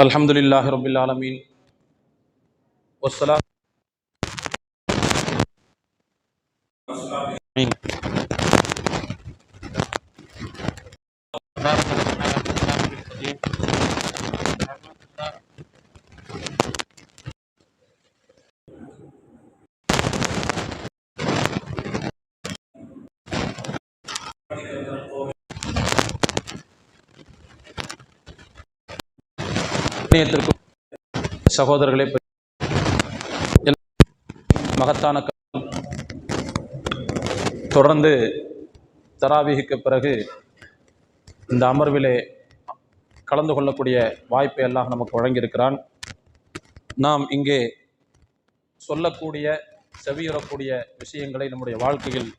الحمد لله رب العالمين والصلاة கண்ணியத்திற்கும் சகோதரர்களை மகத்தான தொடர்ந்து தராவிகுக்கு பிறகு இந்த அமர்விலே கலந்து கொள்ளக்கூடிய வாய்ப்பை எல்லாம் நமக்கு வழங்கியிருக்கிறான். நாம் இங்கே சொல்லக்கூடிய செவியுறக்கூடிய விஷயங்களை நம்முடைய வாழ்க்கையில்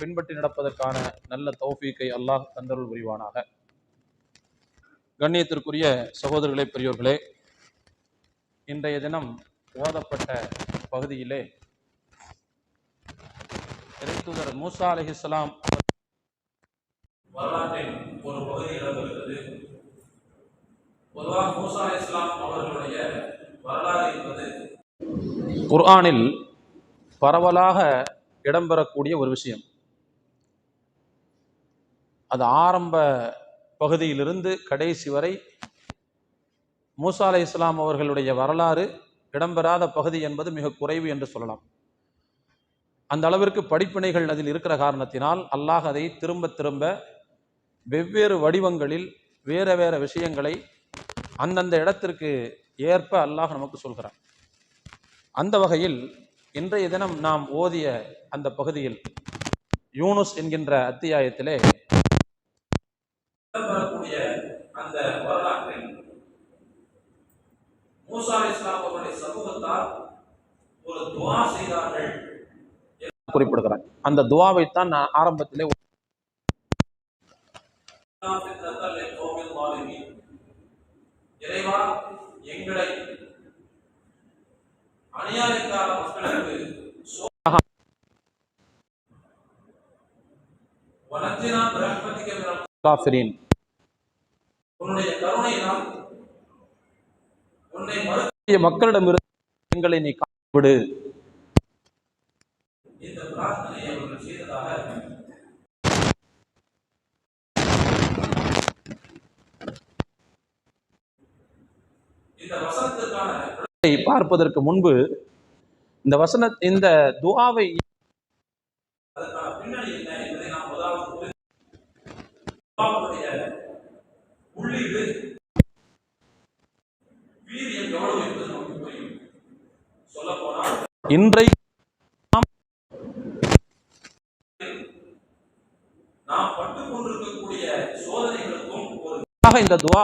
பின்பற்றி நடப்பதற்கான நல்ல தௌஃபீக்கை அல்லாஹ் தந்தருள் புரிவானாக. கண்ணியத்திற்குரிய சகோதரர்களே பெரியோர்களே இன்றைய தினம் ஓதப்பட்ட பகுதியிலே இறைத்தூதர் மூசா அலிஹிஸ்லாம் வரலாற்றின் ஒரு பகுதி இடம்பெறுகிறது பொதுவாக மூசா அலி இஸ்லாம் அவர்களுடைய வரலாறு என்பது குர்ஆனில் பரவலாக இடம்பெறக்கூடிய ஒரு விஷயம். அது ஆரம்ப பகுதியிலிருந்து கடைசி வரை மூசா அலை இஸ்லாம் அவர்களுடைய வரலாறு இடம்பெறாத பகுதி என்பது மிக குறைவு என்று சொல்லலாம். அந்த அளவிற்கு படிப்பினைகள் அதில் இருக்கிற காரணத்தினால் அல்லாஹ் அதை திரும்ப திரும்ப வெவ்வேறு வடிவங்களில் வேற வேற விஷயங்களை அந்தந்த இடத்திற்கு ஏற்ப அல்லாஹ் நமக்கு சொல்கிறார் அந்த வகையில் இன்றைய தினம் நாம் ஓதிய அந்த பகுதியில் யூனுஸ் என்கின்ற அத்தியாயத்திலே இடம்பெறக்கூடிய அந்த வரலாற்றில் மூசா இஸ்லாம் அவருடைய சமூகத்தார் ஒரு துவா செய்தார்கள். குறிப்பிடுகிறார். அந்த துவாவைத்தான் நான் ஆரம்பத்திலே இறைவா எங்களை அநியாயக்கார மக்களுக்கு வனத்தினா பிரகமதிக்க காஃபிரின் மக்களிடமிருந்து எங்களை நீ விடையை பார்ப்பதற்கு முன்பு இந்த வசன இந்த துஆவை அதற்கான பின்னணி என்ன என்பதை நாம் முதலாவது புரிந்து துஆவுடைய உள்ளீடு வீரியம் எவ்வளவு என்பது நமக்கு புரியும் சொல்ல போனால் இன்றை நாம் பட்டுக் கொண்டிருக்கக்கூடிய சோதனைகளுக்கும் ஒரு இந்த துவா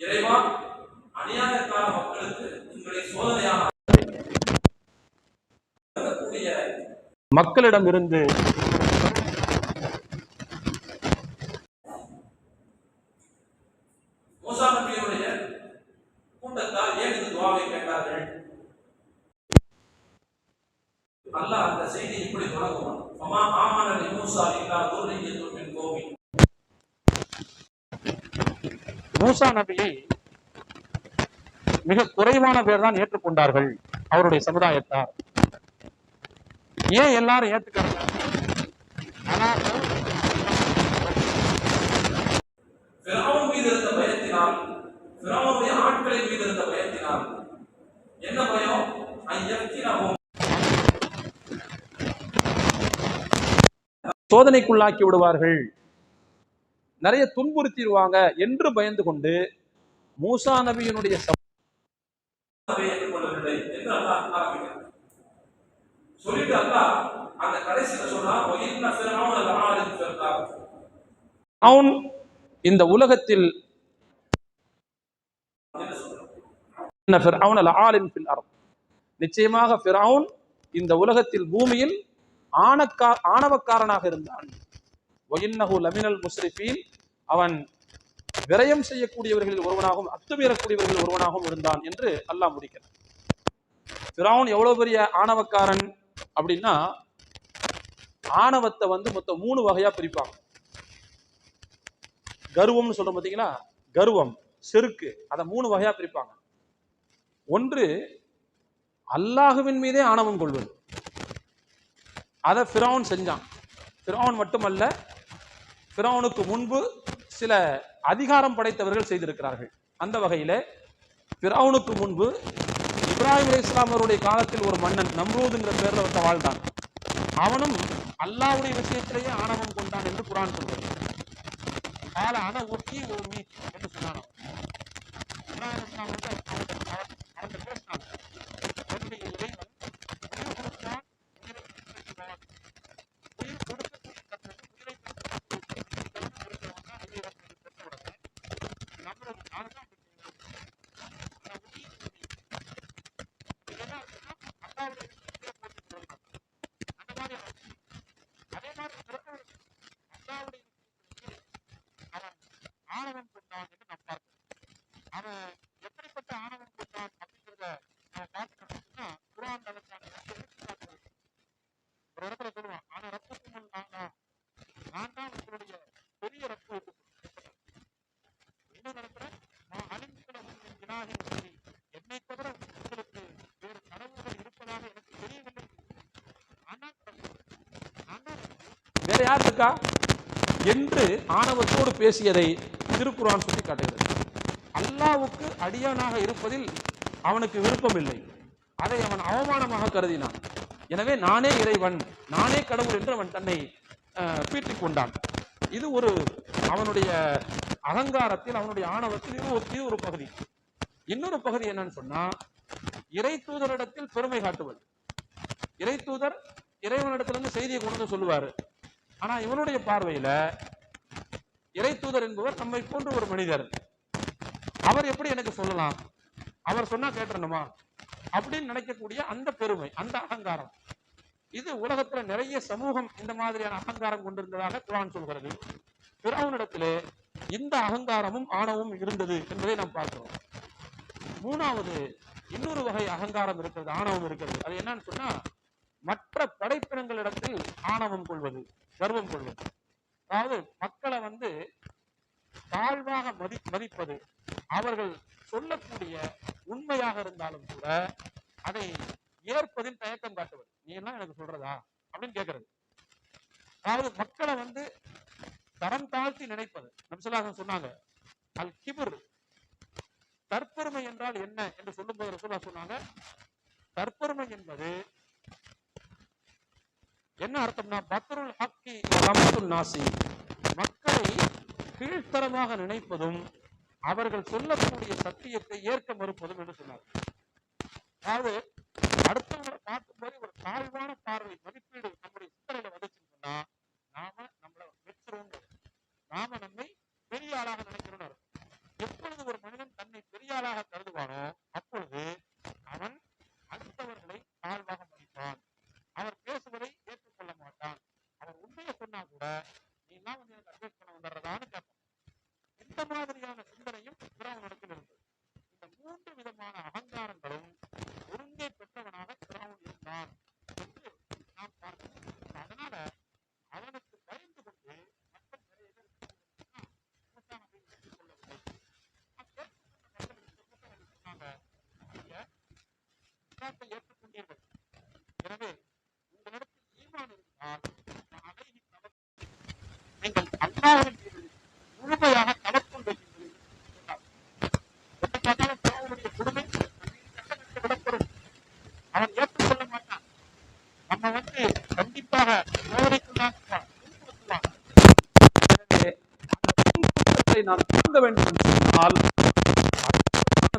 இறைவா அநியாயக்கார மக்களுக்கு உங்களை சோதனையாக மக்களிடமிருந்து மூசா நபியுடைய கூட்டத்தால் ஏன் இந்த துவாவை கேட்டார்கள் அல்லாஹ் அந்த செய்தி இப்படி தொடங்குவான் ஃபமா ஆமன லி மூசா இல்லா துர்ரிய்யத்தும் மின் கோமி மூசா நபியை மிக குறைவான பேர் தான் ஏற்றுக்கொண்டார்கள் அவருடைய சமுதாயத்தார். ஏன் எல்லாரும் ஃபிரௌன் மீது இருந்த பயத்தினால் ஃபிரௌனுடைய ஆட்களின் மீது இருந்த பயத்தினால் என்ன பயம்? ஐயத்தினஹும் சோதனைக்குள்ளாக்கி விடுவார்கள். நிறைய துன்புறுத்திடுவாங்க என்று பயந்து கொண்டு மூசா நபியினுடைய அதை ஏற்றுக்கொள்ளவில்லை என்று அல்லாஹ் சொல்லிட்டு அல்லாஹ் அந்த ஒயின்ன லஆலின் அவன் இந்த உலகத்தில் நிச்சயமாக ஃபிரௌன் இந்த உலகத்தில் பூமியில் ஆணக்கா ஆணவக்காரனாக இருந்தான். ஒயின்னஹு லமினல் முஸ்ரிஃபீன். அவன் விரயம் செய்யக்கூடியவர்களில் ஒருவனாகவும் அத்துமீறக்கூடியவர்களில் ஒருவனாகவும் இருந்தான் என்று அல்லாஹ் முடிக்கிறார் பிராவுன் எவ்வளவு பெரிய ஆணவக்காரன் அப்படின்னா ஆணவத்தை வந்து மொத்தம் மூணு வகையா பிரிப்பாங்க. கர்வம்னு சொல்றோம் பார்த்தீங்களா கர்வம் செருக்கு அதை மூணு வகையா பிரிப்பாங்க. ஒன்று அல்லாஹுவின் மீதே ஆணவம் கொள்வது. அதை ஃபிரௌன் செஞ்சான். ஃபிரௌன் மட்டுமல்ல ஃபிரௌனுக்கு முன்பு சில அதிகாரம் படைத்தவர்கள் செய்திருக்கிறார்கள். அந்த வகையில் பிராவுனுக்கு முன்பு இப்ராஹிம் அலி இஸ்லாம் அவருடைய காலத்தில் ஒரு மன்னன் நம்ரூதுங்கிற பேர்ல ஒருத்த வாழ்ந்தான். அவனும் அல்லாவுடைய விஷயத்திலேயே ஆணவம் கொண்டான் என்று குரான் சொல்கிறது. கால அன ஒரு ஓமி என்று சொன்னான் இப்ராஹிம் இஸ்லாம் வந்து அவன்கிட்ட- பேசினான் என்னுடைய இறைவன் உயிர் கொடுத்தான், உயிரை பெற்றுவிடுவான். உயிர் கொடுக்கக்கூடிய தன்மை, உயிரை பெற்றுவிடுவதற்கு தகுதி இருக்கிறவன் தான் உயிரை பெற்றுவிடுவான். நம்மளோட நானும் தான் அப்படி செய்வேன். ஆனா உயிர் இல்லை. இது என்ன அர்த்தம்னா, அல்லாஹ்வுடைய விஷயத்திலே போட்டு சொல்லணும். அந்த மாதிரி அவன் அதே மாதிரி பிறகு அல்லாஹ்வுடைய விஷயத்திலே அவன் ஆணவம் கொண்டான் என்று நாம் பார்க்கிறோம் அவன் எப்படிப்பட்ட ஆணவம் கொண்டான் அப்படிங்கிறத நம்ம பார்த்துட்டோம்னா குரான் அதற்கான ரெண்டு எடுத்துக்காட்டுகள் இருக்கு. ஒரு இடத்துல சொல்லுவான் ஆனா ரத்தத்துமல் நான் நான் தான் உங்களுடைய பெரிய ரத்தம் என்று சொல்லுவான். இன்னொரு இடத்துல நான் அழிந்துகிற உங்களின் வினாகின் சொல்லி என்னை தவிர உங்களுக்கு வேறு கடவுள்கள் இருப்பதாக எனக்கு தெரியவில்லை நான் தான் கடவுள். நான் தான் யார் இருக்கா என்று ஆணவத்தோடு பேசியதை திருக்குறான் சுட்டி காட்டுகிறது அல்லாவுக்கு அடியானாக இருப்பதில் அவனுக்கு விருப்பமில்லை. அதை அவன் அவமானமாக கருதினான். எனவே நானே இறைவன் நானே கடவுள் என்று அவன் தன்னை அஹ், பீட்டிக் கொண்டான். இது ஒரு அவனுடைய அகங்காரத்தில் அவனுடைய ஆணவத்தில் இது ஒரு இது ஒரு பகுதி. இன்னொரு பகுதி என்னன்னு சொன்னா இறை தூதரிடத்தில் பெருமை காட்டுவது. இறை தூதர் இறைவனிடத்திலிருந்து செய்தியை கொண்டு சொல்லுவாரு. ஆனா இவனுடைய பார்வையில இறை தூதர் என்பவர் நம்மை போன்ற ஒரு மனிதர். அவர் எப்படி எனக்கு சொல்லலாம்? அவர் சொன்னா கேட்டணுமா அப்படின்னு நினைக்கக்கூடிய அந்த பெருமை அந்த அகங்காரம். இது உலகத்துல நிறைய சமூகம் இந்த மாதிரியான அகங்காரம் கொண்டிருந்ததாக குரான் சொல்கிறது. பிறவனிடத்திலே இந்த அகங்காரமும் ஆணவமும் இருந்தது என்பதை நாம் பார்க்கிறோம். மூணாவது இன்னொரு வகை அகங்காரம் இருக்கிறது ஆணவம் இருக்கிறது. அது என்னன்னு சொன்னா மற்ற படைப்பினங்களிடத்தில் ஆணவம் கொள்வது. கர்வம் கொள்வது அதாவது மக்களை வந்து தாழ்வாக மதி மதிப்பது அவர்கள் சொல்லக்கூடிய உண்மையாக இருந்தாலும் கூட அதை ஏற்பதில் தயக்கம் காட்டுவது. நீ எல்லாம் எனக்கு சொல்றதா? அப்படின்னு கேட்கறது அதாவது மக்களை வந்து தரம் தாழ்த்தி நினைப்பது. நம்சலாசன் சொன்னாங்க அல் கிபுர் தற்பெருமை என்றால் என்ன? என்று சொல்லும்போது ரசூலா சொன்னாங்க தற்பெருமை என்பது என்ன அர்த்தம்னா பத்ருல் ஹக்கி ரமத்துல் நாசி மக்களை கீழ்த்தரமாக நினைப்பதும் அவர்கள் சொல்லக்கூடிய சத்தியத்தை ஏற்க மறுப்பதும் என்று சொன்னார். அதாவது அடுத்தவங்களை பார்க்கும்போது ஒரு தாழ்வான பார்வை மதிப்பீடு நம்முடைய சிந்தனையில வந்துச்சுன்னு சொன்னா நாம நம்மளை வச்சிருவோம் நாம நம்மை பெரிய ஆளாக நினைக்கிறோம் எப்பொழுது ஒரு மனிதன் தன்னை பெரிய ஆளாக கருதுவானோ அப்பொழுது அவன் அடுத்தவர்களை தாழ்வாக மதிப்பான் அவர் பேசுவதை ஏற்றுக்கொள்ள மாட்டான் அவர் உண்மையை சொன்னா கூட நீ எல்லாம் வந்து எனக்கு அட்வைஸ் பண்ண வந்துடுறதான்னு கேட்பான் இந்த மாதிரியான சிந்தனையும் பிறவனிடத்தில் இருந்தது இந்த மூன்று விதமான அகங்காரங்களும் ஒருங்கே பெற்றவனாக பிறவன் இருந்தான் என்று நாம் பார்க்கிறோம் அதனால அவனுக்கு பயந்து கொண்டு மக்கள் நிறைய பேர் என்ன செஞ்சாங்கன்னா, மூசா நபியை ஏற்றுக்கொள்ளவில்லை. அப்ப ஏற்றுக்கொண்ட மக்களுக்கு மூசா நபி சொன்னாங்க, நீங்க விசுவாசத்தை ஏற்றுக்கொண்டீர்கள். எனவே உங்களிடத்தில் ஈமான் இருந்தால் நீங்கள் அல்லாவின் மீது முழுமையாக தவக்கம் வையுங்கள் என்று எப்ப பார்த்தாலும் கொடுமை கட்டமைத்து விடப்படும் அவன் ஏற்றுக்கொள்ள மாட்டான் நம்ம வந்து கண்டிப்பாக சோதனைக்குள்ளாக்குவான் நாம் தாங்க வேண்டும் என்று சொன்னால்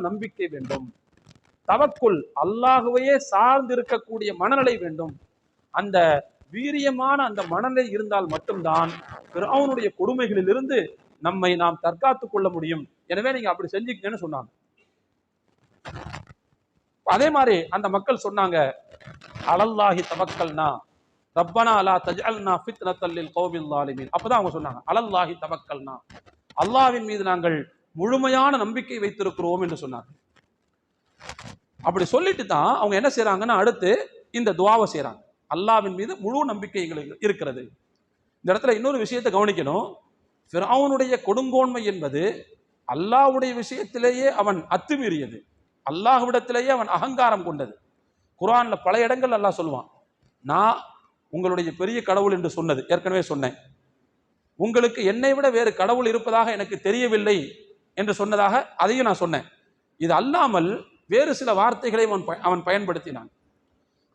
நம்பிக்கை வேண்டும். தவக்குள் அல்லாஹுவையே சார்ந்து இருக்கக்கூடிய மனநிலை வேண்டும். அந்த வீரியமான அந்த மனநிலை இருந்தால் மட்டும்தான் பிறவனுடைய கொடுமைகளிலிருந்து நம்மை நாம் தற்காத்துக் கொள்ள முடியும். எனவே நீங்க அப்படி செஞ்சுக்கங்கன்னு சொன்னாங்க. அதே மாதிரி அந்த மக்கள் சொன்னாங்க அலல்லாஹி தவக்கல்னா ரப்பனா அலா தஜல்னா ஃபித்னத்தல்லில் கோவில் அப்பதான் அவங்க சொன்னாங்க அலல்லாஹி தவக்கல்னா அல்லாஹ்வின் மீது நாங்கள் முழுமையான நம்பிக்கை வைத்திருக்கிறோம் என்று சொன்னாங்க. அப்படி சொல்லிட்டு தான் அவங்க என்ன செய்கிறாங்கன்னா அடுத்து இந்த துவாவை செய்கிறாங்க அல்லாவின் மீது முழு நம்பிக்கை எங்களுக்கு இருக்கிறது. இந்த இடத்துல இன்னொரு விஷயத்தை கவனிக்கணும். ஃபிரௌனுடைய கொடுங்கோன்மை என்பது அல்லாஹ்வுடைய விஷயத்திலேயே அவன் அத்துமீறியது. அல்லாஹ்விடத்திலேயே அவன் அகங்காரம் கொண்டது. குரானில் பல இடங்கள் அல்லாஹ் சொல்லுவான் நான் உங்களுடைய பெரிய கடவுள் என்று சொன்னது. ஏற்கனவே சொன்னேன். உங்களுக்கு என்னை விட வேறு கடவுள் இருப்பதாக எனக்கு தெரியவில்லை என்று சொன்னதாக அதையும் நான் சொன்னேன். இது அல்லாமல் வேறு சில வார்த்தைகளை அவன் ப- அவன் பயன்படுத்தினான்.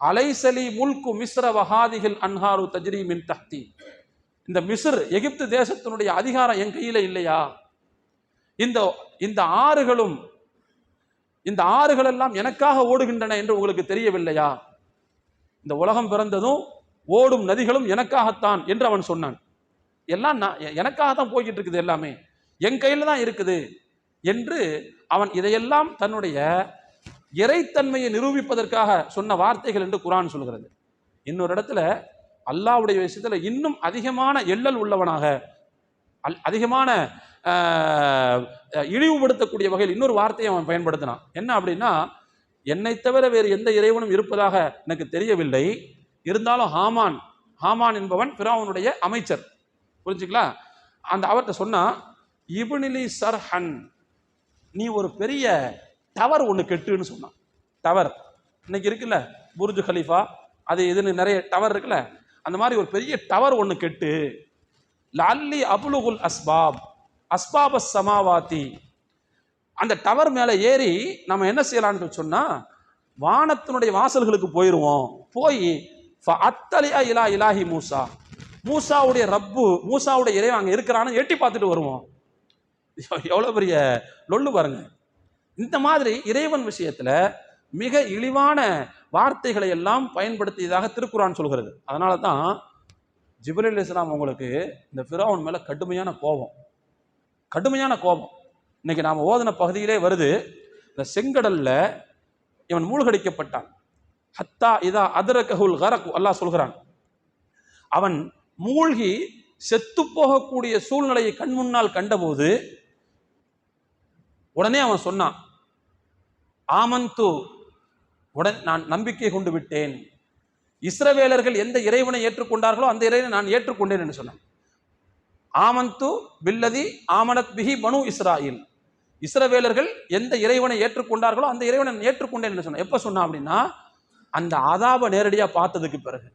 அலைசலி முல்கு மிஸ்ர வஹாதிகள் அன்ஹாரு தஜ்ரி மின் தஹ்தி. இந்த மிஸ்ர் எகிப்து தேசத்தினுடைய அதிகாரம் என் கையில் இல்லையா? இந்த இந்த ஆறுகளும் இந்த ஆறுகள் எல்லாம் எனக்காக ஓடுகின்றன என்று உங்களுக்கு தெரியவில்லையா? இந்த உலகம் பிறந்ததும் ஓடும் நதிகளும் எனக்காகத்தான் என்று அவன் சொன்னான். எல்லாம் நான் எனக்காக தான் போய்கிட்டு இருக்குது எல்லாமே. என் கையில் தான் இருக்குது. என்று அவன் இதையெல்லாம் தன்னுடைய இறைத்தன்மையை நிரூபிப்பதற்காக சொன்ன வார்த்தைகள் என்று குரான் சொல்கிறது. இன்னொரு இடத்துல அல்லாஹ்வுடைய விஷயத்தில் இன்னும் அதிகமான எள்ளல் உள்ளவனாக அல்- அதிகமான இழிவுபடுத்தக்கூடிய வகையில் இன்னொரு வார்த்தையை அவன் பயன்படுத்தினான். என்ன அப்படின்னா என்னை தவிர வேறு எந்த இறைவனும் இருப்பதாக எனக்கு தெரியவில்லை. இருந்தாலும் ஹாமான் ஹாமான் என்பவன் பிராவனுடைய அமைச்சர். புரிஞ்சுங்களா? அந்த அவர்கிட்ட சொன்னா இபுனிலி சர்ஹன் நீ ஒரு பெரிய டவர் ஒன்று கெட்டுன்னு சொன்னான். டவர் இன்னைக்கு இருக்குல்ல புர்ஜ் ஹலீஃபா அது இதுன்னு நிறைய டவர் இருக்குல்ல அந்த மாதிரி ஒரு பெரிய டவர் ஒன்று கெட்டு லல்லி அபுலுகுல் அஸ்பாப் அஸ்பாப சமாவாத்தி அந்த டவர் மேலே ஏறி நம்ம என்ன செய்யலாம்னு சொன்னா வானத்தினுடைய வாசல்களுக்கு போயிடுவோம் போய் அத்தலியா இலா இலாஹி மூசா மூசாவுடைய ரப்பு மூசாவுடைய இறைவன் அங்கே இருக்கிறான்னு எட்டி பார்த்துட்டு வருவோம். எவ்வளோ பெரிய லொல்லு பாருங்க. இந்த மாதிரி இறைவன் விஷயத்துல மிக இழிவான வார்த்தைகளை எல்லாம் பயன்படுத்தியதாக திருக்குறான் சொல்கிறது. அதனால தான் ஜிப்ரீல் இஸ்லாம் உங்களுக்கு இந்த ஃபிரோன் மேலே கடுமையான கோபம். கடுமையான கோபம். இன்னைக்கு நாம் ஓதின பகுதியிலே வருது இந்த செங்கடல்ல இவன் மூழ்கடிக்கப்பட்டான். ஹத்தா இதா அதரகஹுல் கரக் அல்லாஹ் சொல்கிறான். அவன் மூழ்கி செத்து போகக்கூடிய சூழ்நிலையை கண் முன்னால் கண்டபோது உடனே அவன் சொன்னான் ஆமந்து உடன் நான் நம்பிக்கை கொண்டு விட்டேன். இஸ்ரவேலர்கள் எந்த இறைவனை ஏற்றுக்கொண்டார்களோ அந்த இறைவனை நான் ஏற்றுக்கொண்டேன் என்று சொன்னான். ஆமந்து பில்லதி ஆமனத் பிஹி பனு இஸ்ராயில். இஸ்ரவேலர்கள் எந்த இறைவனை ஏற்றுக்கொண்டார்களோ அந்த இறைவனை நான் ஏற்றுக்கொண்டேன் என்று சொன்னான். எப்போ சொன்னான் அப்படின்னா அந்த அதாப நேரடியாக பார்த்ததுக்கு பிறகு.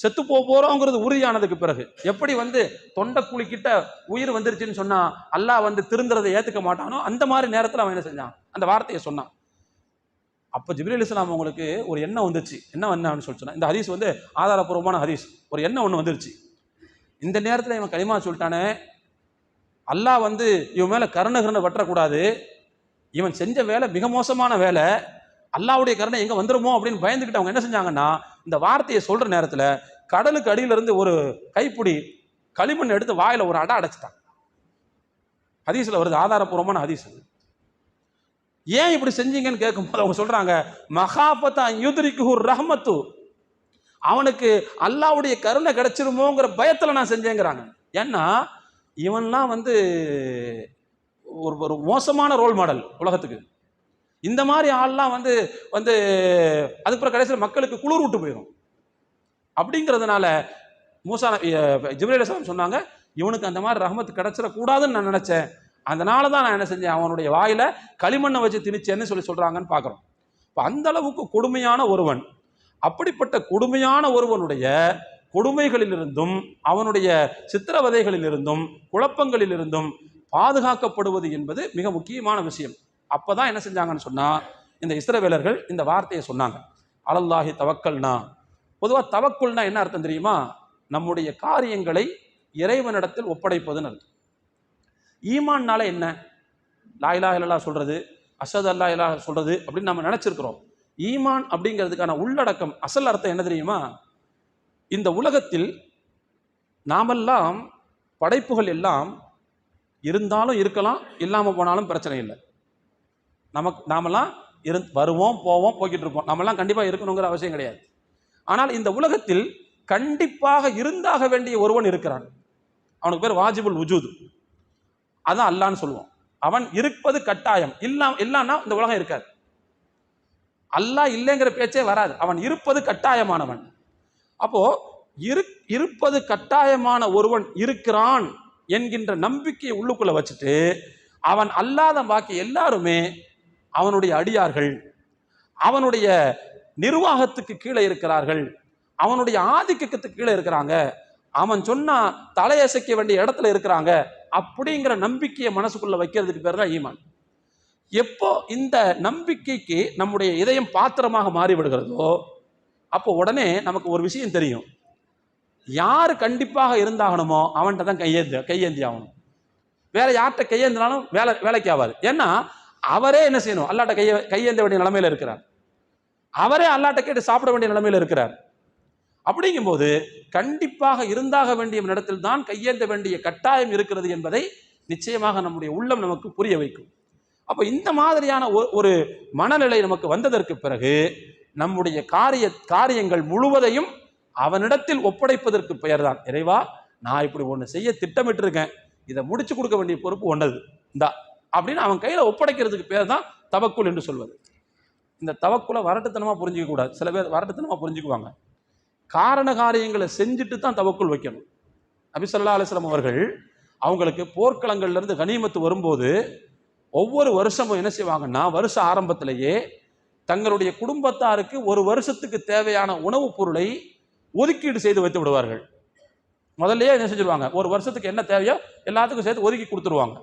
செத்து போக போறோங்கிறது உறுதியானதுக்கு பிறகு. எப்படி வந்து தொண்டைக்குழி கிட்ட உயிர் வந்துருச்சுன்னு சொன்னா அல்லாஹ் வந்து திருந்துறதை ஏத்துக்க மாட்டானோ அந்த மாதிரி நேரத்தில் அவன் என்ன செஞ்சான்? அந்த வார்த்தையை சொன்னான். அப்போ ஜிப்ரீல் இஸ்லாம் உங்களுக்கு ஒரு எண்ணம் வந்துச்சு என்ன வந்தான்னு சொல்லி சொன்னா இந்த ஹதீஸ் வந்து ஆதாரப்பூர்வமான ஹதீஸ். ஒரு எண்ணம் ஒன்று வந்துருச்சு. இந்த நேரத்தில் இவன் களிமா சொல்லிட்டானே அல்லாஹ் வந்து இவன் மேலே கருணை வெட்டக்கூடாது இவன் செஞ்ச வேலை மிக மோசமான வேலை. அல்லாவுடைய கருணை எங்கே வந்துருமோ அப்படின்னு பயந்துக்கிட்டு அவங்க என்ன செஞ்சாங்கன்னா இந்த வார்த்தையை சொல்கிற நேரத்தில் கடலுக்கு அடியிலிருந்து ஒரு கைப்பிடி களிமண் எடுத்து வாயில் ஒரு அடை அடைச்சிட்டாங்க. ஹதீஸில் வருது ஆதாரபூர்வமான ஹதீஸ் அது. ஏன் இப்படி செஞ்சீங்கன்னு கேட்கும்போது அவங்க சொல்கிறாங்க மகாபத்தா யுத்ரிக்கு ரஹமத்து. அவனுக்கு அல்லாவுடைய கருணை கிடைச்சிருமோங்கிற பயத்தில் நான் செஞ்சேங்கிறாங்க. ஏன்னா இவன்லாம் வந்து ஒரு ஒரு மோசமான ரோல் மாடல் உலகத்துக்கு. இந்த மாதிரி ஆள்லாம் வந்து வந்து அதுக்கப்புறம் கடைசியில் மக்களுக்கு குளிர் விட்டு போயிடும் அப்படிங்கிறதுனால மூசா ஜிப்ரேல் சொன்னாங்க இவனுக்கு அந்த மாதிரி ரஹமத் கிடச்சிடக்கூடாதுன்னு நான் நினச்சேன். அதனால தான் நான் என்ன செஞ்சேன்? அவனுடைய வாயில் களிமண்ணை வச்சு திணிச்சேன்னு சொல்லி சொல்கிறாங்கன்னு பார்க்குறோம் இப்போ அந்த அளவுக்கு கொடுமையான ஒருவன் அப்படிப்பட்ட கொடுமையான ஒருவனுடைய கொடுமைகளிலிருந்தும் அவனுடைய சித்திரவதைகளிலிருந்தும் குழப்பங்களிலிருந்தும் பாதுகாக்கப்படுவது என்பது மிக முக்கியமான விஷயம். அப்பதான் என்ன செஞ்சாங்கன்னு சொன்னா இந்த இஸ்ரவேலர்கள் இந்த வார்த்தையை சொன்னாங்க. அலல்லாஹி தவக்கல்னா. பொதுவாக தவக்குள்னா என்ன அர்த்தம் தெரியுமா? நம்முடைய காரியங்களை இறைவனிடத்தில் ஒப்படைப்பதுன்னு அர்த்தம். ஈமான்னால என்ன? லாயிலா இல்லா சொல்றது அசத் அல்லா இலா சொல்றது அப்படின்னு நம்ம நினைச்சிருக்கிறோம். ஈமான் அப்படிங்கிறதுக்கான உள்ளடக்கம் அசல் அர்த்தம் என்ன தெரியுமா? இந்த உலகத்தில் நாமெல்லாம் படைப்புகள் எல்லாம் இருந்தாலும் இருக்கலாம் இல்லாமல் போனாலும் பிரச்சனை இல்லை. நமக்கு நாமெல்லாம் இரு வருவோம் போவோம் போய்கிட்டு இருப்போம் நம்மெல்லாம் கண்டிப்பாக இருக்கணுங்கிற அவசியம் கிடையாது. ஆனால் இந்த உலகத்தில் கண்டிப்பாக இருந்தாக வேண்டிய ஒருவன் இருக்கிறான். அவனுக்கு பேர் வாஜிபுல் உஜூது அதான் அல்லான்னு சொல்லுவோம். அவன் இருப்பது கட்டாயம். இல்லா இல்லைன்னா இந்த உலகம் இருக்காது. அல்லாஹ் இல்லைங்கிற பேச்சே வராது. அவன் இருப்பது கட்டாயமானவன். அப்போ இரு இருப்பது கட்டாயமான ஒருவன் இருக்கிறான் என்கின்ற நம்பிக்கையை உள்ளுக்குள்ள வச்சுட்டு அவன் அல்லாத பாக்கி எல்லாருமே அவனுடைய அடியார்கள் அவனுடைய நிர்வாகத்துக்கு கீழே இருக்கிறார்கள் அவனுடைய ஆதிக்கத்துக்கு கீழே இருக்கிறாங்க. அவன் சொன்னா தலையசைக்க வேண்டிய இடத்துல இருக்கிறாங்க அப்படிங்கிற நம்பிக்கையை மனசுக்குள்ள வைக்கிறதுக்கு பேர் தான் ஈமான். எப்போ இந்த நம்பிக்கைக்கு நம்முடைய இதயம் பாத்திரமாக மாறிவிடுகிறதோ அப்போ உடனே நமக்கு ஒரு விஷயம் தெரியும். யார் கண்டிப்பாக இருந்தாகணுமோ அவன்கிட்ட தான் கையேந்து கையேந்தி ஆகணும். வேற யார்கிட்ட கையேந்தினாலும் வேலை வேலைக்கு ஆகாது ஏன்னா அவரே என்ன செய்யணும்? அல்லாட்ட கைய கையேந்த வேண்டிய நிலைமையில இருக்கிறார். அவரே அல்லாட்ட கேட்டு சாப்பிட வேண்டிய நிலைமையில இருக்கிறார். அப்படிங்கும்போது கண்டிப்பாக இருந்தாக வேண்டிய இடத்தில் தான் கையேந்த வேண்டிய கட்டாயம் இருக்கிறது என்பதை நிச்சயமாக நம்முடைய உள்ளம் நமக்கு புரிய வைக்கும். அப்போ இந்த மாதிரியான ஒரு- ஒரு மனநிலை நமக்கு வந்ததற்கு பிறகு நம்முடைய காரிய காரியங்கள் முழுவதையும் அவனிடத்தில் ஒப்படைப்பதற்கு பெயர்தான். இறைவா நான் இப்படி ஒன்று செய்ய திட்டமிட்டிருக்கேன். இதை முடிச்சு கொடுக்க வேண்டிய பொறுப்பு ஒன்னது இந்தா. அப்படின்னு அவன் கையில் ஒப்படைக்கிறதுக்கு பேர் தான் தவக்குள் என்று சொல்வது. இந்த தவக்குலை வரட்டுத்தனமாக புரிஞ்சிக்க கூடாது. சில பேர் வரட்டுத்தனமாக புரிஞ்சுக்குவாங்க. காரண காரியங்களை செஞ்சுட்டு தான் தவக்குள் வைக்கணும். அபிசல்லா அலிஸ்லாம் அவர்கள் அவங்களுக்கு போர்க்களங்கள்லேருந்து கனிமத்து வரும்போது ஒவ்வொரு வருஷமும் என்ன செய்வாங்கன்னா வருஷ ஆரம்பத்திலேயே தங்களுடைய குடும்பத்தாருக்கு ஒரு வருஷத்துக்கு தேவையான உணவுப் பொருளை ஒதுக்கீடு செய்து வைத்து விடுவார்கள். முதல்லயே என்ன செஞ்சிருவாங்க? ஒரு வருஷத்துக்கு என்ன தேவையோ எல்லாத்துக்கும் சேர்த்து ஒதுக்கி கொடுத்துருவாங்க.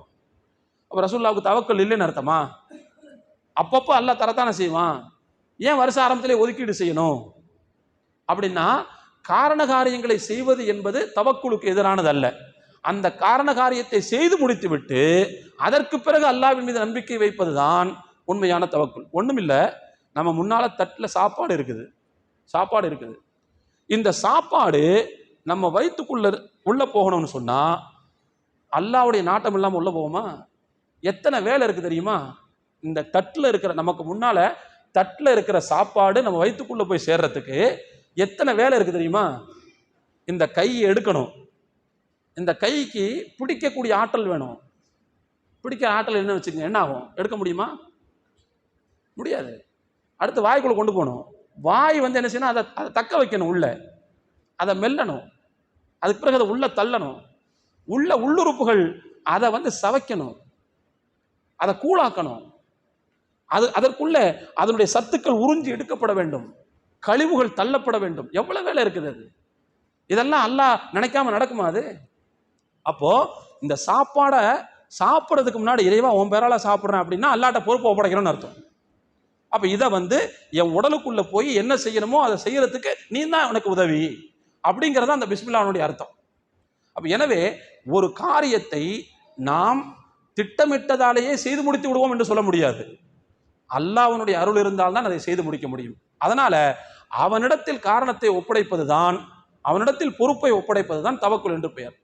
அப்போ ரசூல்லாவுக்கு தவக்கல் இல்லைன்னு அர்த்தமா? அப்பப்போ அல்லாஹ் தரத்தானே செய்வான். ஏன் வருஷ ஆரம்பத்திலே ஒதுக்கீடு செய்யணும்? அப்படின்னா காரண காரியங்களை செய்வது என்பது தவக்குழுக்கு எதிரானது அல்ல அந்த காரண காரியத்தை செய்து முடித்துவிட்டு அதற்கு பிறகு அல்லாவின் மீது நம்பிக்கை வைப்பது தான் உண்மையான தவக்குள் ஒன்றுமில்லை நம்ம முன்னால் தட்டில் சாப்பாடு இருக்குது. சாப்பாடு இருக்குது. இந்த சாப்பாடு நம்ம வயிற்றுக்குள்ள உள்ளே போகணும்னு சொன்னால் அல்லாஹ்வுடைய நாட்டம் இல்லாமல் உள்ளே போவோமா? எத்தனை வேலை இருக்கு தெரியுமா? இந்த தட்டில் இருக்கிற நமக்கு முன்னால தட்டில் இருக்கிற சாப்பாடு நம்ம வயிற்றுக்குள்ள போய் சேர்றதுக்கு எத்தனை வேலை இருக்கு தெரியுமா? இந்த கையை எடுக்கணும். இந்த கைக்கு பிடிக்கக்கூடிய ஆற்றல் வேணும். பிடிக்க ஆற்றல் என்ன வச்சுக்கோங்க என்ன ஆகும்? எடுக்க முடியுமா? முடியாது. அடுத்து வாய்க்குள்ளே கொண்டு போகணும். வாய் வந்து என்ன செய்யணும்? அதை அதை தக்க வைக்கணும் உள்ள. அதை மெல்லணும். அதுக்கு பிறகு அதை உள்ள தள்ளணும். உள்ள உள்ளுறுப்புகள் அதை வந்து சவைக்கணும். அதை கூழாக்கணும். அது அதற்குள்ள அதனுடைய சத்துக்கள் உறிஞ்சி எடுக்கப்பட வேண்டும். கழிவுகள் தள்ளப்பட வேண்டும். எவ்வளவு வேலை இருக்குது அது? இதெல்லாம் அல்லாஹ் நினைக்காம நடக்குமா அது? அப்போ இந்த சாப்பாடை சாப்பிட்றதுக்கு முன்னாடி இறைவா உன் பேரால சாப்பிட்றேன் அப்படின்னா அல்லாட்ட பொறுப்பு ஒப்படைக்கிறோம்னு அர்த்தம். அப்ப இதை வந்து என் உடலுக்குள்ள போய் என்ன செய்யணுமோ அதை செய்யறதுக்கு நீ தான் உனக்கு உதவி அப்படிங்கிறது அந்த பிஸ்மில்லானுடைய அர்த்தம். அப்ப எனவே ஒரு காரியத்தை நாம் திட்டமிட்டதாலேயே செய்து முடித்து விடுவோம் என்று சொல்ல முடியாது. அல்லாஹனுடைய அருள் இருந்தால்தான் அதை செய்து முடிக்க முடியும். அதனால அவனிடத்தில் காரணத்தை ஒப்படைப்பது தான் அவனிடத்தில் பொறுப்பை ஒப்படைப்பது தான் தவக்குள் என்று பெயர்.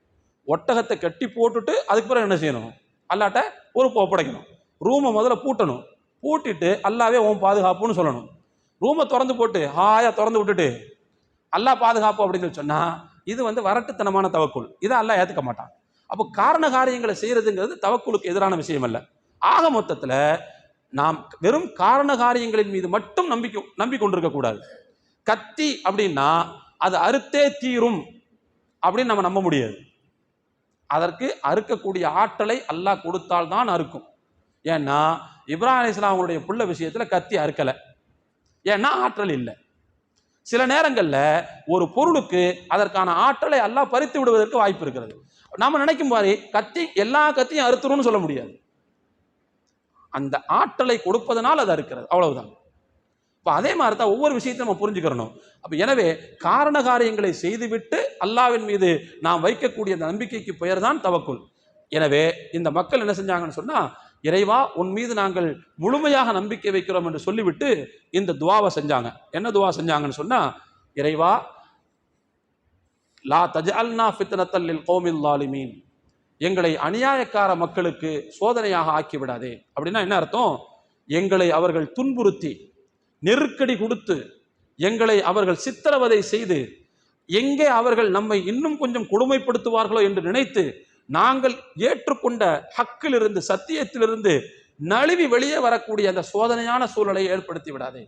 ஒட்டகத்தை கட்டி போட்டுட்டு அதுக்கு பிறகு என்ன செய்யணும்? அல்லாட்ட பொறுப்பை ஒப்படைக்கணும். ரூமை முதல்ல பூட்டணும். பூட்டிட்டு அல்லாவே உன் பாதுகாப்புன்னு சொல்லணும். ரூமை திறந்து போட்டு ஹாயா திறந்து விட்டுட்டு அல்லாஹ் பாதுகாப்பு அப்படின்னு சொன்னால் இது வந்து வரட்டுத்தனமான தவக்குள் இதை அல்லா ஏற்றுக்க மாட்டான். அப்போ காரண காரியங்களை செய்கிறதுங்கிறது தவக்குலுக்கு எதிரான விஷயம் அல்ல. ஆக மொத்தத்தில் நாம் வெறும் காரண காரியங்களின் மீது மட்டும் நம்பிக்கை நம்பிக்கொண்டிருக்கக்கூடாது. கத்தி அப்படின்னா அது அறுத்தே தீரும் அப்படின்னு நம்ம நம்ப முடியாது. அதற்கு அறுக்கக்கூடிய ஆற்றலை அல்லாஹ் கொடுத்தால்தான் அறுக்கும். ஏன்னா இப்ராஹிம் அலைஹிஸ்ஸலாம் அவங்களுடைய புள்ள விஷயத்தில் கத்தி அறுக்கலை. ஏன்னா ஆற்றல் இல்லை. சில நேரங்களில் ஒரு பொருளுக்கு அதற்கான ஆற்றலை அல்லாஹ் பறித்து விடுவதற்கு வாய்ப்பு இருக்கிறது. நாம் நினைக்கும் மாதிரி கத்தி எல்லா கத்தியும் அறுத்துரும்னு சொல்ல முடியாது. அந்த ஆற்றலை கொடுப்பதனால் அது அறுக்கிறது அவ்வளவுதான். இப்போ அதே மாதிரி தான் ஒவ்வொரு விஷயத்தையும் நம்ம புரிஞ்சுக்கிறணும். அப்போ எனவே காரண காரியங்களை செய்துவிட்டு அல்லாவின் மீது நாம் வைக்கக்கூடிய அந்த நம்பிக்கைக்கு பெயர் தான் தவக்குள் எனவே இந்த மக்கள் என்ன செஞ்சாங்கன்னு சொன்னால் இறைவா உன் மீது நாங்கள் முழுமையாக நம்பிக்கை வைக்கிறோம் என்று சொல்லிவிட்டு இந்த துவாவை செஞ்சாங்க. என்ன துவா செஞ்சாங்கன்னு சொன்னால் இறைவா லா தஜஅல்னா ஃபித்னத்தல் லில் கௌமில் லாலிமீன் எங்களை அநியாயக்கார மக்களுக்கு சோதனையாக ஆக்கி விடாதே அப்படின்னா என்ன அர்த்தம்? எங்களை அவர்கள் துன்புறுத்தி நெருக்கடி கொடுத்து எங்களை அவர்கள் சித்திரவதை செய்து எங்கே அவர்கள் நம்மை இன்னும் கொஞ்சம் கொடுமைப்படுத்துவார்களோ என்று நினைத்து நாங்கள் ஏற்றுக்கொண்ட ஹக்கிலிருந்து சத்தியத்திலிருந்து நழுவி வெளியே வரக்கூடிய அந்த சோதனையான சூழலை ஏற்படுத்தி விடாதே.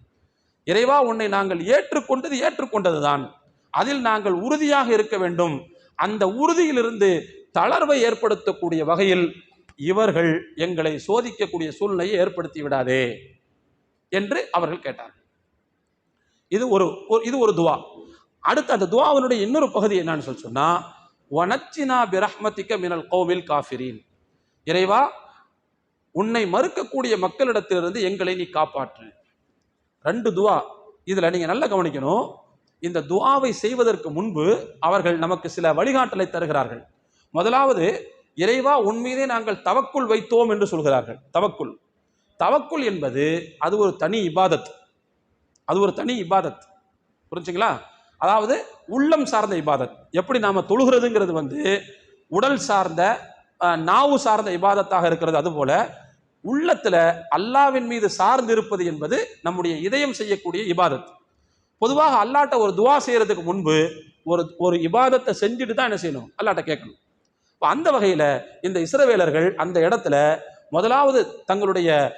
இறைவா உன்னை நாங்கள் ஏற்றுக்கொண்டது ஏற்றுக்கொண்டதுதான். அதில் நாங்கள் உறுதியாக இருக்க வேண்டும். அந்த உறுதியிலிருந்து தளர்வை ஏற்படுத்தக்கூடிய வகையில் இவர்கள் எங்களை சோதிக்கக்கூடிய சூழ்நிலையை ஏற்படுத்தி விடாதே என்று அவர்கள் கேட்டார் இது ஒரு ஒரு- இது ஒரு துவா. அடுத்து அந்த துவாவினுடைய இன்னொரு பகுதி என்னன்னு சொல்லி சொன்னா வனச்சினா பிரஹ்மதிக்க மினல் கோவில் காஃபிரீன். இறைவா உன்னை மறுக்கக்கூடிய மக்களிடத்திலிருந்து எங்களை நீ காப்பாற்று. ரெண்டு துவா. இதில் நீங்கள் நல்லா கவனிக்கணும். இந்த துவாவை செய்வதற்கு முன்பு அவர்கள் நமக்கு சில வழிகாட்டலை தருகிறார்கள். முதலாவது இறைவா உன்மீதே நாங்கள் தவக்குள் வைத்தோம் என்று சொல்கிறார்கள். தவக்குள். தவக்குள் என்பது அது ஒரு தனி இபாதத். அது ஒரு தனி இபாதத். புரிஞ்சுங்களா? அதாவது உள்ளம் சார்ந்த இபாதத். எப்படி நாம் தொழுகிறதுங்கிறது வந்து உடல் சார்ந்த நாவு சார்ந்த இபாதத்தாக இருக்கிறது. அதுபோல உள்ளத்தில் அல்லாவின் மீது சார்ந்து இருப்பது என்பது நம்முடைய இதயம் செய்யக்கூடிய இபாதத். பொதுவாக அல்லாட்ட ஒரு துவா செய்யறதுக்கு முன்பு ஒரு ஒரு இபாதத்தை செஞ்சுட்டு தான் என்ன செய்யணும்? அல்லாட்ட கேட்கணும். இப்போ அந்த வகையில் இந்த இஸ்ரவேலர்கள் அந்த இடத்துல முதலாவது தங்களுடைய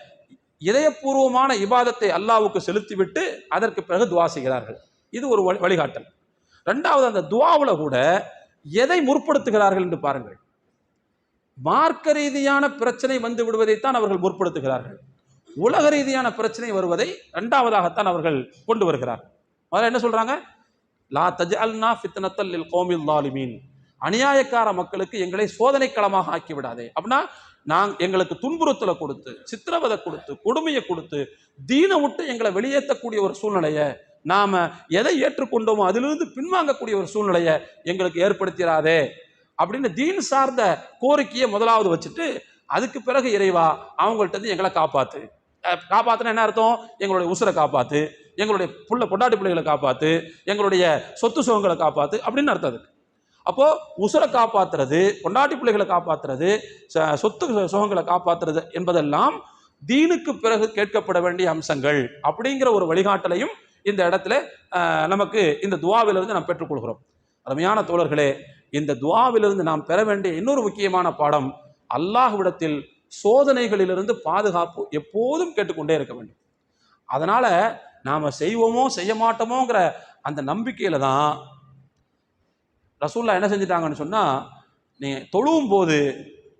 இதயபூர்வமான இபாதத்தை அல்லாவுக்கு செலுத்திவிட்டு அதற்கு பிறகு துவா செய்கிறார்கள். இது ஒரு வழி- வழிகாட்டல். ரெண்டாவது அந்த துவாவில் கூட எதை முற்படுத்துகிறார்கள் என்று பாருங்கள். மார்க்க ரீதியான பிரச்சனை வந்து விடுவதைத்தான் அவர்கள் முற்படுத்துகிறார்கள். உலக ரீதியான பிரச்சனை வருவதை இரண்டாவதாகத்தான் அவர்கள் கொண்டு வருகிறார்கள். முதல்ல என்ன சொல்றாங்க? லா தஜ் அல்னா ஃபித்னத்தல் லில் கோமில் லாலிமீன் அநியாயக்கார மக்களுக்கு எங்களை சோதனைக்களமாக ஆக்கி விடாதே அப்படின்னா நான் எங்களுக்கு துன்புறுத்தலை கொடுத்து சித்திரவதை கொடுத்து கொடுமையை கொடுத்து தீனை விட்டு எங்களை வெளியேற்றக்கூடிய ஒரு சூழ்நிலையை நாம் எதை ஏற்றுக்கொண்டோமோ அதிலிருந்து பின்வாங்கக்கூடிய ஒரு சூழ்நிலையை எங்களுக்கு ஏற்படுத்திடாதே அப்படின்னு தீன் சார்ந்த கோரிக்கையை முதலாவது வச்சுட்டு அதுக்கு பிறகு இறைவா அவங்கள்ட்ட இருந்து எங்களை காப்பாற்று காப்பாற்றினா என்ன அர்த்தம்? எங்களுடைய உசுரை காப்பாற்று எங்களுடைய புள்ள பொண்டாட்டி பிள்ளைகளை காப்பாத்து எங்களுடைய சொத்து சுகங்களை காப்பாத்து அப்படின்னு அர்த்தம் அதுக்கு. அப்போ உசுரை காப்பாத்துறது பொண்டாட்டி பிள்ளைகளை காப்பாத்துறது ச- சொத்து சுகங்களை காப்பாத்துறது என்பதெல்லாம் தீனுக்கு பிறகு கேட்கப்பட வேண்டிய அம்சங்கள் அப்படிங்கிற ஒரு வழிகாட்டலையும் இந்த இடத்துல நமக்கு இந்த துவாவிலிருந்து நாம் பெற்றுக்கொள்கிறோம் அருமையான தோழர்களே இந்த துவாவிலிருந்து நாம் பெற வேண்டிய இன்னொரு முக்கியமான பாடம் அல்லாஹ்விடத்தில் சோதனைகளிலிருந்து பாதுகாப்பு எப்போதும் கேட்டுக்கொண்டே இருக்க வேண்டும். அதனால நாம் செய்வோமோ செய்ய மாட்டோமோங்கிற அந்த நம்பிக்கையில் தான் ரசூல்லா என்ன செஞ்சிட்டாங்கன்னு சொன்னால் நீ தொழுவும் போது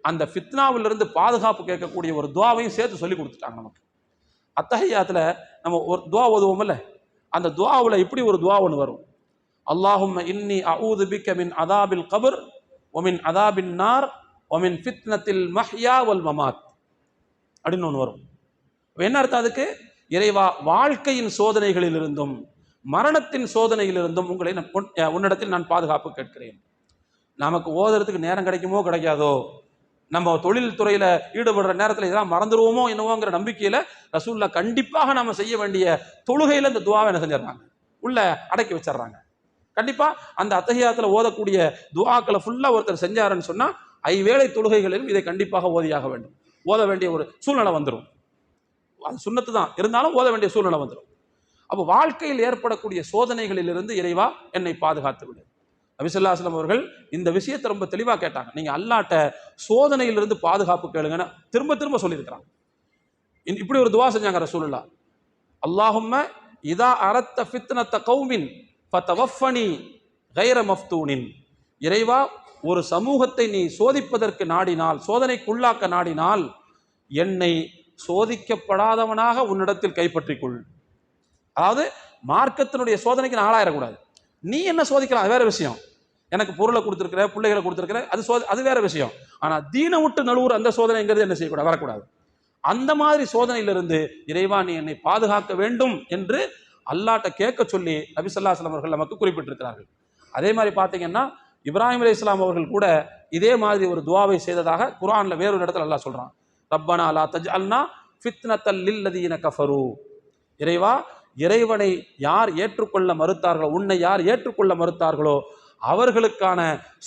அந்த ஃபித்னாவிலிருந்து பாதுகாப்பு கேட்கக்கூடிய ஒரு துவாவையும் சேர்த்து சொல்லி கொடுத்துட்டாங்க நமக்கு. அத்தகையத்தில் நம்ம ஒரு துவா ஓதுவோம்ல அந்த துவாவில் இப்படி ஒரு துவா ஒன்று வரும். அல்லாஹும் இன்னி அவுது பிக்க மின் அதாபில் கபர் ஒமின் அதாபின் நார் ஒமின் ஃபித்னத்தில் மஹ்யா வல் மமாத். அப்படின்னு ஒன்று வரும். என்ன அர்த்தம் அதுக்கு? இறைவா வாழ்க்கையின் சோதனைகளிலிருந்தும் மரணத்தின் சோதனையிலிருந்தும் உங்களை உன்- உன்னிடத்தில் நான் பாதுகாப்பு கேட்கிறேன். நமக்கு ஓதுறதுக்கு நேரம் கிடைக்குமோ கிடைக்காதோ? நம்ம தொழில் துறையில ஈடுபடுற நேரத்தில் இதெல்லாம் மறந்துடுவோமோ என்னவோங்கிற நம்பிக்கையில ரசூல்லா கண்டிப்பாக நாம செய்ய வேண்டிய தொழுகையில இந்த துவாவை என்ன செஞ்சிடறாங்க. உள்ள அடக்கி வச்சிடுறாங்க. கண்டிப்பா அந்த அத்தகையாத்துல ஓதக்கூடிய துவாக்களை ஃபுல்லா ஒருத்தர் செஞ்சாருன்னு சொன்னா ஐவேளை தொழுகைகளிலும் இதை கண்டிப்பாக ஓதியாக வேண்டும். ஓத வேண்டிய ஒரு சூழ்நிலை வந்துடும் அது சுண்ணத்து தான். இருந்தாலும் ஓத வேண்டிய சூழ்நிலை வந்துடும் அப்போ வாழ்க்கையில் ஏற்படக்கூடிய சோதனைகளிலிருந்து இறைவா என்னை பாதுகாத்து விடு. நபிசல்லாஸ்லம் அவர்கள் இந்த விஷயத்தை ரொம்ப தெளிவாக கேட்டாங்க. நீங்கள் அல்லாட்ட சோதனையிலிருந்து பாதுகாப்பு கேளுங்கன்னு திரும்ப திரும்ப சொல்லியிருக்கிறாங்க. இப்படி ஒரு துவா செஞ்சாங்க ரசூலுல்லா அல்லாஹும்ம இதா அரத்த ஃபித்னத்த கௌமின் ஃபதவஃபனி கைர மஃப்தூனின். இறைவா ஒரு சமூகத்தை நீ சோதிப்பதற்கு நாடினால் சோதனைக்குள்ளாக்க நாடினால் என்னை சோதிக்கப்படாதவனாக உன்னிடத்தில் கைப்பற்றிக்கொள். அதாவது மார்க்கத்தினுடைய சோதனைக்கு நான் ஆளாயிடக்கூடாது. நீ என்ன சோதிக்கலாம்? அது வேற விஷயம். எனக்கு பொருளை கொடுத்துருக்குற பிள்ளைகளை கொடுத்துருக்குற அது சோத அது வேற விஷயம். ஆனால் தீன விட்டு நழுவுற அந்த சோதனைங்கிறது என்ன செய்யக்கூடாது? வரக்கூடாது. அந்த மாதிரி சோதனையிலிருந்து இறைவா நீ என்னை பாதுகாக்க வேண்டும் என்று அல்லாட்ட கேட்க சொல்லி நபி ஸல்லல்லாஹு அவர்கள் நமக்கு குறிப்பிட்டிருக்கிறார்கள். அதே மாதிரி பார்த்தீங்கன்னா இப்ராஹிம் அலி இஸ்லாம் அவர்கள் கூட இதே மாதிரி ஒரு துவாவை செய்ததாக குரானில் வேறொரு இடத்துல அல்லா சொல்கிறான் ரப்பனா லா தஜ்அல்னா ஃபித்னத்தல் லில்லதீன கஃபரு. இறைவா இறைவனை யார் ஏற்றுக்கொள்ள மறுத்தார்களோ உன்னை யார் ஏற்றுக்கொள்ள மறுத்தார்களோ அவர்களுக்கான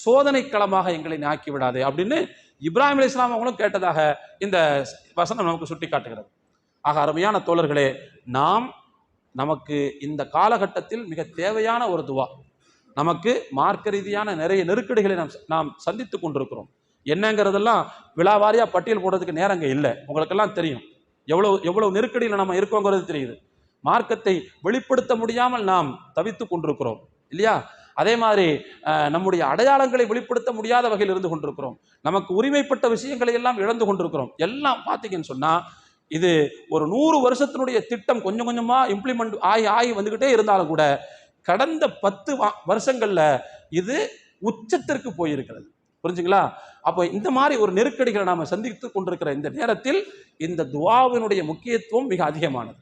சோதனை களமாக எங்களை நாக்கி ஆக்கி விடாதே அப்படின்னு இப்ராஹிம் அலி இஸ்லாம் அவங்களும் கேட்டதாக இந்த வசனம் நமக்கு சுட்டி காட்டுகிறது ஆக அருமையான தோழர்களே நாம் நமக்கு இந்த காலகட்டத்தில் மிக தேவையான ஒரு துவா. நமக்கு மார்க்க ரீதியான நிறைய நெருக்கடிகளை நாம் நாம் சந்தித்து கொண்டிருக்கிறோம். என்னங்கிறதெல்லாம் விழாவாரியாக பட்டியல் போடுறதுக்கு நேரங்க இல்லை. உங்களுக்கெல்லாம் தெரியும். எவ்வளோ எவ்வளோ நெருக்கடியில் நம்ம இருக்கோங்கிறது தெரியுது. மார்க்கத்தை வெளிப்படுத்த முடியாமல் நாம் தவித்து கொண்டிருக்கிறோம். இல்லையா? அதே மாதிரி நம்முடைய அடையாளங்களை வெளிப்படுத்த முடியாத வகையில் இருந்து கொண்டிருக்கிறோம். நமக்கு உரிமைப்பட்ட விஷயங்களை எல்லாம் இழந்து கொண்டிருக்கிறோம். எல்லாம் பார்த்தீங்கன்னு சொன்னால் இது ஒரு நூறு வருஷத்தினுடைய திட்டம் கொஞ்சம் கொஞ்சமாக இம்ப்ளிமெண்ட் ஆகி ஆகி வந்துக்கிட்டே இருந்தாலும் கூட கடந்த பத்து வா- இது உச்சத்திற்கு போயிருக்கிறது. புரிஞ்சுங்களா? அப்போ இந்த மாதிரி ஒரு நெருக்கடிகளை நாம் சந்தித்து கொண்டிருக்கிற இந்த நேரத்தில் இந்த துவாவினுடைய முக்கியத்துவம் மிக அதிகமானது.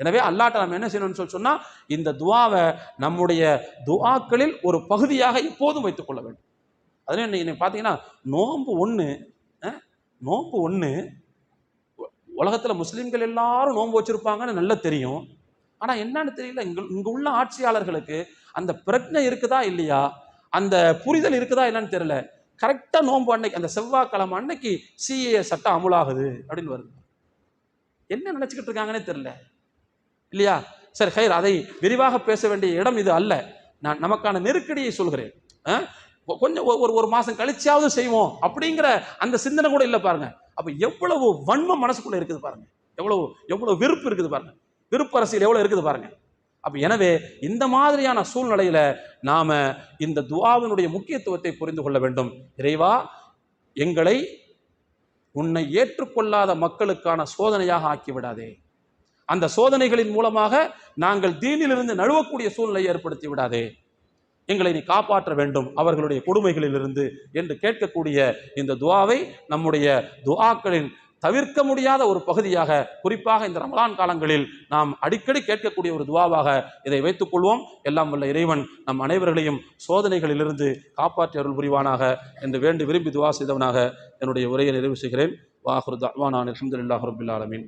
எனவே அல்லாட்ட நம்ம என்ன செய்யணும்னு சொல்லி சொன்னால் இந்த துவாவை நம்முடைய துவாக்களில் ஒரு பகுதியாக எப்போதும் வைத்துக் கொள்ள வேண்டும். அதுல இன்னைக்கு பார்த்தீங்கன்னா நோன்பு ஒன்று நோன்பு ஒன்று உலகத்தில் முஸ்லீம்கள் எல்லாரும் நோன்பு வச்சுருப்பாங்கன்னு நல்லா தெரியும். ஆனால் என்னன்னு தெரியல இங்கே இங்கே உள்ள ஆட்சியாளர்களுக்கு அந்த பிரச்சனை இருக்குதா இல்லையா? அந்த புரிதல் இருக்குதா என்னன்னு தெரியல. கரெக்டாக நோன்பு அன்னைக்கு அந்த செவ்வாய்க்கிழமை அன்னைக்கு சிஏ சட்டம் அமுலாகுது அப்படின்னு வருது. என்ன நினச்சிக்கிட்டு இருக்காங்கன்னே தெரில இல்லையா? சரி ஹைர் அதை விரிவாக பேச வேண்டிய இடம் இது அல்ல. நான் நமக்கான நெருக்கடியை சொல்கிறேன். கொஞ்சம் ஒ- ஒரு ஒரு மாதம் கழிச்சாவது செய்வோம் அப்படிங்கிற அந்த சிந்தனை கூட இல்லை பாருங்க. அப்போ எவ்வளவு வன்மம் மனசுக்குள்ளே இருக்குது பாருங்க. எவ்வளவு எவ்வளவு விருப்பு இருக்குது பாருங்க. விருப்பு அரசியல் எவ்வளோ இருக்குது பாருங்க. அப்போ எனவே இந்த மாதிரியான சூழ்நிலையில் நாம இந்த துவாவினுடைய முக்கியத்துவத்தை புரிந்து கொள்ள வேண்டும். இறைவா எங்களை உன்னை ஏற்றுக்கொள்ளாத மக்களுக்கான சோதனையாக ஆக்கி விடாதே அந்த சோதனைகளின் மூலமாக நாங்கள் தீனிலிருந்து நழுவக்கூடிய சூழ்நிலையை ஏற்படுத்தி விடாதே. எங்களை நீ காப்பாற்ற வேண்டும் அவர்களுடைய கொடுமைகளிலிருந்து என்று கேட்கக்கூடிய இந்த துவாவை நம்முடைய துவாக்களின் தவிர்க்க முடியாத ஒரு பகுதியாக குறிப்பாக இந்த ரமலான் காலங்களில் நாம் அடிக்கடி கேட்கக்கூடிய ஒரு துவாவாக இதை வைத்துக் கொள்வோம். எல்லாம் வல்ல இறைவன் நம் அனைவர்களையும் சோதனைகளிலிருந்து காப்பாற்றி அருள் புரிவானாக என்று வேண்டி விரும்பி துவா செய்தவனாக என்னுடைய உரையை நிறைவு செய்கிறேன். வாஹுர் தவானான் அலமதுல்லாஹ் ரபுல்லாலமின்